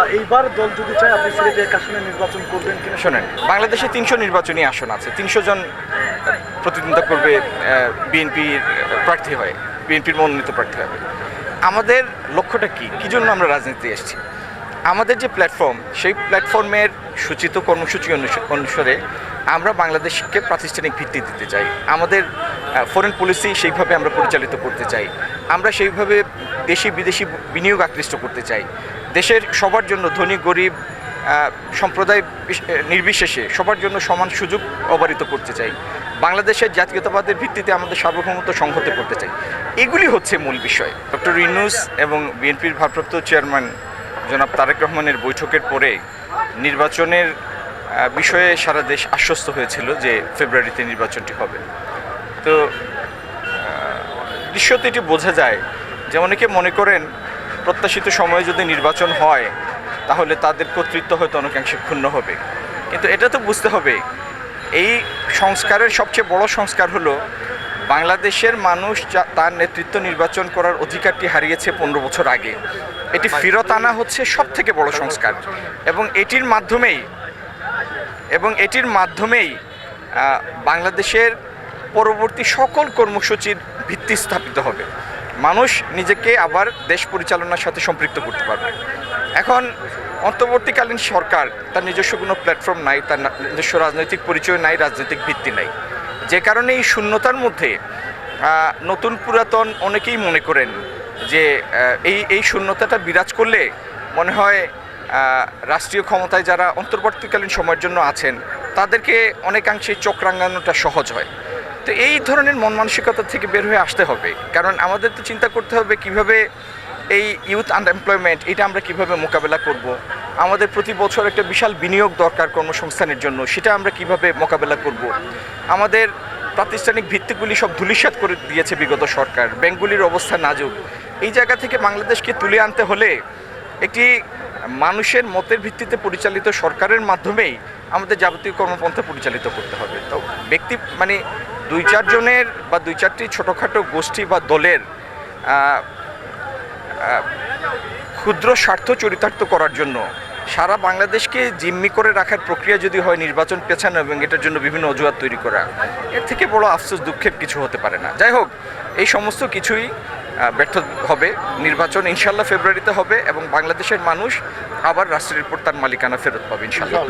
এইবার দল নির্বাচন করবেন শোনেন, বাংলাদেশে তিনশো নির্বাচনী আসন আছে। তিনশো জন প্রতিদ্বন্দ্বিতা করবে বিএনপির প্রার্থী হয়ে, বিএনপির মনোনীত প্রার্থী হবে। আমাদের লক্ষ্যটা কি? কী জন্য আমরা রাজনীতি এসেছি? আমাদের যে প্ল্যাটফর্ম, সেই প্ল্যাটফর্মের সূচিত কর্মসূচি অনুস- অনুসারে আমরা বাংলাদেশকে প্রাতিষ্ঠানিক ভিত্তি দিতে চাই। আমাদের ফরেন পলিসি সেইভাবে আমরা পরিচালিত করতে চাই। আমরা সেইভাবে দেশি বিদেশি বিনিয়োগ আকৃষ্ট করতে চাই। দেশের সবার জন্য ধনী, গরিব সম্প্রদায় নির্বিশেষে সবার জন্য সমান সুযোগ অবারিত করতে চাই। বাংলাদেশের জাতীয়তাবাদের ভিত্তিতে আমাদের সার্বভৌমত্ব সংহত করতে চাই। এগুলি হচ্ছে মূল বিষয়। ডক্টর ইনুস এবং বিএনপির ভারপ্রাপ্ত চেয়ারম্যান জনাব তারেক রহমানের বৈঠকের পরে নির্বাচনের বিষয়ে সারা দেশ আশ্বস্ত হয়েছিল যে ফেব্রুয়ারিতে নির্বাচনটি হবে। তো দৃশ্যতে এটি বোঝা যায় যে অনেকে মনে করেন প্রত্যাশিত সময়ে যদি নির্বাচন হয়, তাহলে তাদের কর্তৃত্ব হয়তো অনেকাংশে ক্ষুণ্ণ হবে। কিন্তু এটা তো বুঝতে হবে, এই সংস্কারের সবচেয়ে বড় সংস্কার হলো, বাংলাদেশের মানুষ তার নেতৃত্ব নির্বাচন করার অধিকারটি হারিয়েছে পনেরো বছর আগে। এটি ফেরত আনা হচ্ছে সব থেকে বড় সংস্কার। এবং এটির মাধ্যমেই, এবং এটির মাধ্যমেই বাংলাদেশের পরবর্তী সকল কর্মসূচির ভিত্তি স্থাপিত হবে। মানুষ নিজেকে আবার দেশ পরিচালনার সাথে সম্পৃক্ত করতে পারবে। এখন, অন্তর্বর্তীকালীন সরকার, তার নিজস্ব কোনো প্ল্যাটফর্ম নাই, তার নিজস্ব রাজনৈতিক পরিচয় নাই, রাজনৈতিক ভিত্তি নাই। যে কারণে এই শূন্যতার মধ্যে নতুন পুরাতন অনেকেই মনে করেন যে এই এই শূন্যতাটা বিরাজ করলে মনে হয় রাষ্ট্রীয় ক্ষমতায় যারা অন্তর্বর্তীকালীন সময়ের জন্য আছেন, তাদেরকে অনেকাংশে চোখ রাঙানোটা সহজ হয়। তো এই ধরনের মন মানসিকতা থেকে বের হয়ে আসতে হবে। কারণ আমাদের তো চিন্তা করতে হবে কীভাবে এই ইউথ আনএমপ্লয়মেন্ট এটা আমরা কীভাবে মোকাবেলা করব। আমাদের প্রতি বছর একটা বিশাল বিনিয়োগ দরকার কর্মসংস্থানের জন্য, সেটা আমরা কীভাবে মোকাবেলা করব। আমাদের প্রাতিষ্ঠানিক ভিত্তিগুলি সব ধূলিসাৎ করে দিয়েছে বিগত সরকার, ব্যাংকগুলির অবস্থা নাজুক। এই জায়গা থেকে বাংলাদেশকে তুলে আনতে হলে একটি মানুষের মতের ভিত্তিতে পরিচালিত সরকারের মাধ্যমেই আমাদের যাবতীয় কর্মপন্থা পরিচালিত করতে হবে। তো ব্যক্তি মানে দুই চারজনের বা দুই চারটি ছোটোখাটো গোষ্ঠী বা দলের ক্ষুদ্র স্বার্থ চরিতার্থ করার জন্য সারা বাংলাদেশকে জিম্মি করে রাখার প্রক্রিয়া যদি হয়, নির্বাচন পেছানো এবং এটার জন্য বিভিন্ন অজুহাত তৈরি করা, এর থেকে বড় আফসোস দুঃখের কিছু হতে পারে না। যাই হোক, এই সমস্ত কিছুই ব্যর্থ হবে। নির্বাচন ইনশাল্লাহ ফেব্রুয়ারিতে হবে এবং বাংলাদেশের মানুষ আবার রাষ্ট্রের উপর তার মালিকানা ফেরত পাবে ইনশাল্লাহ।